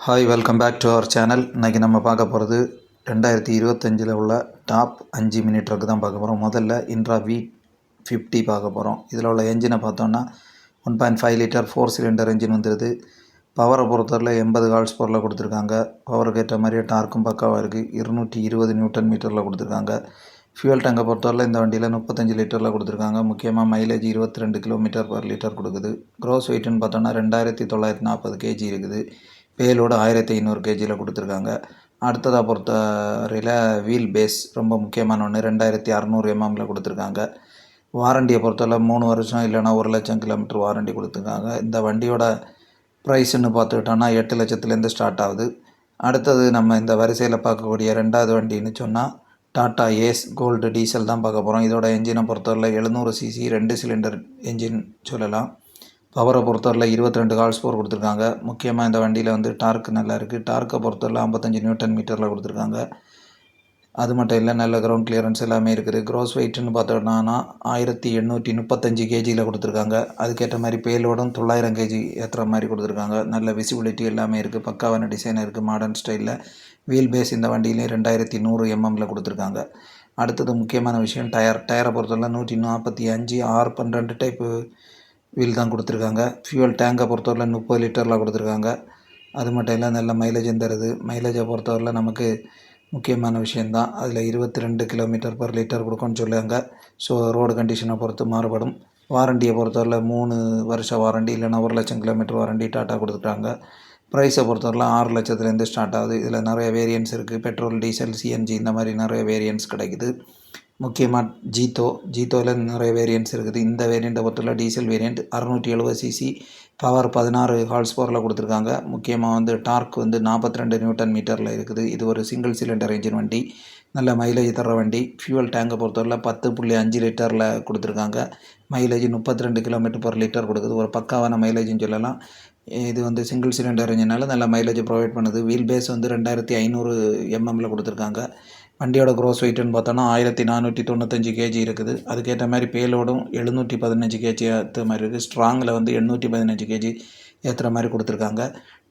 Hi welcome back to our channel இன்றைக்கி நம்ம பார்க்க போகிறது ரெண்டாயிரத்தி இருபத்தஞ்சில் உள்ள டாப் அஞ்சு மினி ட்ரக் தான் பார்க்க போகிறோம் முதல்ல இன்ட்ரா வி ஃபிஃப்டி பார்க்க போகிறோம் இதில் உள்ள என்ஜினை பார்த்தோன்னா one point five litre four cylinder engine வந்துடுது பவரை பொறுத்தவரையில் எண்பது கால்ஸ் பவரில் கொடுத்துருக்காங்க. பவருக்கு ஏற்ற மாதிரியே டார்க்கும் பக்காவாக இருக்குது இருநூற்றி இருபது நியூட்டன் மீட்டரில் கொடுத்துருக்காங்க. ஃபியூல் டேங்கை பொறுத்தவரையில் இந்த வண்டியில் முப்பத்தஞ்சு லிட்டரில் கொடுத்துருக்காங்க. முக்கியமாக மைலேஜ் இருபத்தி ரெண்டு கிலோமீட்டர் பர் லிட்டர் கொடுக்குது. க்ரோஸ் வெயிட்னு பார்த்தோன்னா ரெண்டாயிரத்தி தொள்ளாயிரத்தி நாற்பது கேஜி இருக்குது. பேலோடு ஆயிரத்தி ஐநூறு கேஜியில் கொடுத்துருக்காங்க. அடுத்ததாக பொறுத்த வரையில் வீல் பேஸ் ரொம்ப முக்கியமான ஒன்று ரெண்டாயிரத்தி அறநூறு எம்எம்மில் கொடுத்துருக்காங்க. வாரண்டியை பொறுத்தவரை மூணு வருஷம் இல்லைனா ஒரு லட்சம் கிலோமீட்டர் வாரண்டி கொடுத்துருக்காங்க. இந்த வண்டியோட ப்ரைஸ்ன்னு பார்த்துக்கிட்டோன்னா எட்டு லட்சத்துலேருந்து ஸ்டார்ட் ஆகுது. அடுத்தது நம்ம இந்த வரிசையில் பார்க்கக்கூடிய ரெண்டாவது வண்டின்னு சொன்னால் டாட்டா ஏஸ் கோல்டு டீசல் தான் பார்க்க போகிறோம் இதோட என்ஜினை பொறுத்தவரை எழுநூறு சிசி ரெண்டு சிலிண்டர் என்ஜின் சொல்லலாம். பவரை பொறுத்தவரையில் இருபத்தி ரெண்டு ஹார்ஸ் பவர் கொடுத்துருக்காங்க. முக்கியமாக இந்த வண்டியில் வந்து டார்க் நல்லா இருக்குது டார்க்கை பொறுத்தவரையில் ஐம்பத்தஞ்சு நியூட்டன் மீட்டரில் கொடுத்துருக்காங்க. அது மட்டும் இல்லை நல்ல கிரவுண்ட் கிளியரன்ஸ் எல்லாமே இருக்குது. க்ரோஸ் வெயிட்னு பார்த்தோன்னா ஆயிரத்தி எண்ணூற்றி முப்பத்தஞ்சு கேஜியில் கொடுத்துருக்காங்க. அதுக்கேற்ற மாதிரி பேலோடும் தொள்ளாயிரம் கேஜி ஏற்றுற மாதிரி கொடுத்துருக்காங்க. நல்ல விசிபிலிட்டி எல்லாமே இருக்குது பக்காவான டிசைன் இருக்குது மாடர்ன் ஸ்டைலில் வீல் பேஸ் இந்த வண்டியிலையும் ரெண்டாயிரத்தி நூறு எம்எம்மில் கொடுத்துருக்காங்க. அடுத்தது முக்கியமான விஷயம் டயர் டயரை பொறுத்தவரை நூற்றி நாற்பத்தி அஞ்சு ஆறு பன்னெண்டு டைப்பு வீல் தான் கொடுத்துருக்காங்க. ஃபியூவல் டேங்கை பொறுத்தவரையில் முப்பது லிட்டரில் கொடுத்துருக்காங்க. அது மட்டும் இல்லை நல்ல மைலேஜும் தருது மைலேஜை பொறுத்தவரையில் நமக்கு முக்கியமான விஷயந்தான் அதில் இருபத்தி ரெண்டு கிலோமீட்டர் பர் லிட்டர் கொடுக்கும்னு சொல்லுவாங்க ஸோ ரோடு கண்டிஷனை பொறுத்து மாறுபடும். வாரண்டியை பொறுத்தவரையில் மூணு வருஷ வாரண்டி இல்லைனா ஒரு லட்சம் கிலோமீட்டர் வாரண்டி டாட்டா கொடுத்துட்டாங்க. ப்ரைஸை பொறுத்தவரையில் ஆறு லட்சத்துலேருந்து ஸ்டார்ட் ஆகுது. இதில் நிறைய வேரியன்ஸ் இருக்குது பெட்ரோல் டீசல் சிஎன்ஜி இந்த மாதிரி நிறைய வேரியன்ஸ் கிடைக்குது. முக்கியமாக ஜீத்தோ ஜீத்தோவில் நிறைய வேரியன்ட்ஸ் இருக்குது. இந்த வேரியண்ட்டை பொறுத்தவரை டீசல் வேரியண்ட் அறநூற்றி எழுபது சிசி பவர் பதினாறு ஹால்ஸ் பவரில் கொடுத்துருக்காங்க. முக்கியமாக வந்து டார்க் வந்து நாற்பத்தி ரெண்டு நியூட்டன் மீட்டரில் இருக்குது. இது ஒரு சிங்கிள் சிலிண்டர் இன்ஜின் வண்டி. நல்ல மைலேஜ் தர வண்டி. ஃபியூவல் டேங்கை பொறுத்தவரை பத்து புள்ளி அஞ்சு லிட்டரில் கொடுத்துருக்காங்க. மைலேஜ் முப்பத்தி ரெண்டு கிலோமீட்டர் பர் லிட்டர் கொடுக்குது. ஒரு பக்காவான மைலேஜ்னு சொல்லலாம். இது வந்து சிங்கிள் சிலிண்டர் இன்ஜினால நல்ல மைலேஜ் ப்ரொவைட் பண்ணுது. வீல் பேஸ் வந்து ரெண்டாயிரத்தி ஐநூறு எம்எம்மில் கொடுத்துருக்காங்க. வண்டியோட க்ரோஸ் வெயிட்டுன்னு பார்த்தோன்னா ஆயிரத்தி நானூற்றி தொண்ணூத்தஞ்சு கேஜி இருக்குது. அதுக்கேற்ற மாதிரி பேலோடும் எழுநூற்றி பதினஞ்சு கேஜி ஏற்ற மாதிரி இருக்குது ஸ்ட்ராங்கில் வந்து எண்ணூற்றி பதினஞ்சு கேஜி ஏற்றுற மாதிரி கொடுத்துருக்காங்க.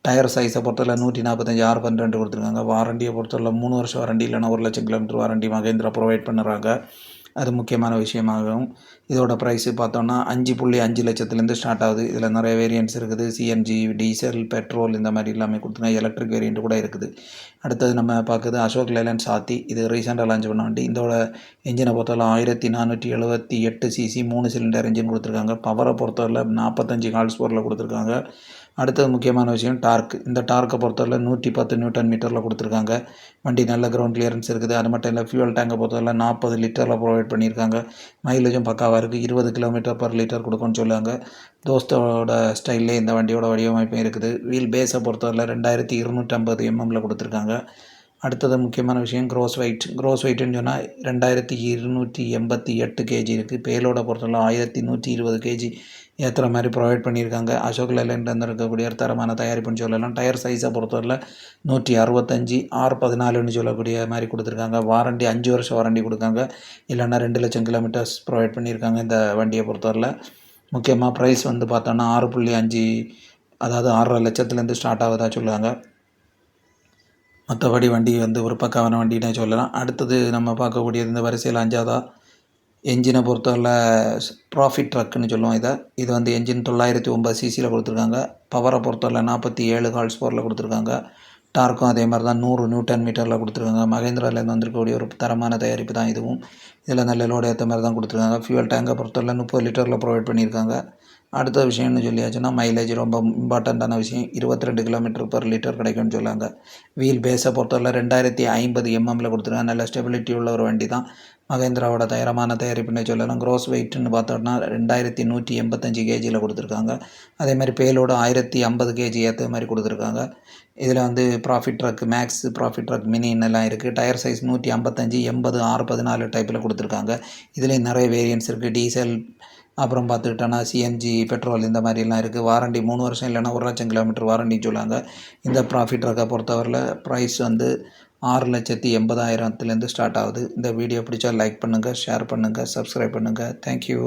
டயர் சைஸை பொறுத்தவரை நூற்றி நாற்பத்தஞ்சு ஆறு பன்னெண்டு கொடுத்துருக்காங்க. வாரண்டியை பொறுத்தவரை மூணு வருஷம் வாரண்டி இல்லைனா ஒரு லட்சம் கிலோமீட்டர் வாரண்டி மகேந்திரா ப்ரொவைட் பண்ணுறாங்க. அது முக்கியமான விஷயமாகும். இதோட ப்ரைஸு பார்த்தோன்னா அஞ்சு புள்ளி அஞ்சு லட்சத்துலேருந்து ஸ்டார்ட் ஆகுது. இதில் நிறைய வேரியன்ட்ஸ் இருக்குது. சிஎன்ஜி டீசல் பெட்ரோல் இந்த மாதிரி எல்லாமே கொடுத்துருக்காங்க. எலக்ட்ரிக் வேரியண்ட் கூட இருக்குது. அடுத்தது நம்ம பார்க்குறது அசோக் லேலண்ட் சாத்தி. இது ரீசெண்டாக லான்ச் பண்ண வண்டி. இதோட இன்ஜினை பொறுத்தவரை ஆயிரத்தி நானூற்றி எழுபத்தி எட்டு சிசி மூணு சிலிண்டர் இன்ஜின் கொடுத்துருக்காங்க. பவரை பொறுத்தவரை நாற்பத்தஞ்சு ஹால்ஸ் பவரில் கொடுத்துருக்காங்க. அடுத்தது முக்கியமான விஷயம் டார்க் இந்த டார்க்கை பொறுத்தவரை நூற்றி பத்து நியூட்டன் மீட்டரில் கொடுத்துருக்காங்க. வண்டி நல்ல கிரவுண்ட் கிளியரன்ஸ் இருக்குது. அது மட்டும் இல்லை ஃபியூவல் டேங்கை பொறுத்தவரை நாற்பது லிட்டரில் ப்ரொவைட் பண்ணியிருக்காங்க. மைலேஜும் பக்காவாக இருக்குது இருபது கிலோமீட்டர் பர் லிட்டர் கொடுக்கும்னு சொல்லுவாங்க. தோஸ்தோட ஸ்டைல்லே இந்த வண்டியோட வடிவமைப்பும் இருக்குது. வீல் பேஸை பொறுத்தவரை ரெண்டாயிரத்தி இருநூற்றம்பது எம்எம்மில் கொடுத்துருக்காங்க. அடுத்தது முக்கியமான விஷயம் க்ரோஸ் வெயிட் க்ரோஸ் வெயிட்டுன்னு சொன்னால் ரெண்டாயிரத்தி இருநூற்றி எண்பத்தி எட்டு கேஜி இருக்குது பேலோட பொறுத்தவரை ஆயிரத்தி நூற்றி இருபது கேஜி ஏற்றுற மாதிரி ப்ரொவைட் பண்ணியிருக்காங்க. அசோக் லேலேண்ட் இருக்கக்கூடிய தரமான தயாரிப்புன்னு சொல்லலாம். டயர் சைஸை பொறுத்தவரையில் நூற்றி அறுபத்தஞ்சி ஆறு பதினாலுன்னு சொல்லக்கூடிய மாதிரி கொடுத்துருக்காங்க. வாரண்டி அஞ்சு வருஷம் வாரண்டி கொடுக்காங்க. இல்லைன்னா ரெண்டு லட்சம் கிலோமீட்டர்ஸ் ப்ரொவைட் பண்ணியிருக்காங்க இந்த வண்டியை பொறுத்தவரையில் முக்கியமாக ப்ரைஸ் வந்து பார்த்தோன்னா ஆறு புள்ளி அஞ்சு அதாவது ஆறரை லட்சத்துலேருந்து ஸ்டார்ட் ஆகுதா சொல்லுவாங்க. மற்றபடி வண்டி வந்து ஒரு பக்காவான வண்டினே சொல்லலாம். அடுத்தது நம்ம பார்க்கக்கூடியது இந்த வரிசையில் அஞ்சாவதாக என்ஜினை பொறுத்தவரை ப்ராஃபிட் ட்ரக்குன்னு சொல்லுவோம் இதை. இது வந்து என்ஜின் தொள்ளாயிரத்தி ஒம்பது சிசியில் கொடுத்துருக்காங்க. பவரை பொறுத்தவரை நாற்பத்தி ஏழு ஹால்ஸ் பவரில் கொடுத்துருக்காங்க. டார்க்கும் அதே மாதிரி தான் நூறு நியூட்டன் மீட்டரில் கொடுத்துருக்காங்க. மகேந்திராலேருந்து வந்திருக்கக்கூடிய ஒரு தரமான தயாரிப்பு தான் இதுவும். இதில் நல்ல லோடு ஏற்ற மாதிரி தான் கொடுத்துருக்காங்க. ஃபியூவல் டேங்கை பொறுத்தவரை முப்பது லிட்டரில் ப்ரொவைட் பண்ணியிருக்காங்க. அடுத்த விஷயம்னு சொல்லியாச்சுன்னா மைலேஜ் ரொம்ப இம்பார்ட்டண்ட்டான விஷயம். இருபத்தி ரெண்டு கிலோமீட்டர் பர் லிட்டர் கிடைக்கும்னு சொல்லாங்க. வீல் பேஸை பொறுத்தவரை ரெண்டாயிரத்தி ஐம்பது எம்எம்மில் கொடுத்துருக்காங்க. நல்ல ஸ்டெபிலிட்டி உள்ள ஒரு வண்டி தான் மகேந்திராவோட தயாரமான தயாரிப்புன்னு சொல்லலாம் க்ரோஸ் வெயிட்னு பார்த்தோம்னா ரெண்டாயிரத்தி நூற்றி எண்பத்தஞ்சு கேஜியில் கொடுத்துருக்காங்க. அதே மாதிரி பேலோடு ஆயிரத்தி ஐம்பது கேஜி ஏற்ற மாதிரி கொடுத்துருக்காங்க. இதில் வந்து profit truck max profit truck mini எல்லாம் இருக்குது டயர் சைஸ் நூற்றி ஐம்பத்தஞ்சு எண்பது ஆறு பதினாலு டைப்பில் கொடுத்துருக்காங்க. இதுலேயும் நிறைய வேரியன்ஸ் இருக்குது டீசல் அப்புறம் பார்த்துக்கிட்டோன்னா சிஎன்ஜி பெட்ரோல் இந்த மாதிரிலாம் இருக்குது வாரண்டி மூணு வருஷம் இல்லைன்னா ஒரு லட்சம் கிலோமீட்டர் வாரண்டின்னு சொல்லுவாங்க இந்த ப்ராஃபிட் ட்ரக்கை பொறுத்தவரையில் ப்ரைஸ் வந்து ஆறு லட்சத்தி எண்பதாயிரத்துலேருந்து ஸ்டார்ட் ஆகுது. இந்த வீடியோ பிடிச்சா லைக் பண்ணுங்கள் ஷேர் பண்ணுங்கள் சப்ஸ்கிரைப் பண்ணுங்கள் தேங்க்யூ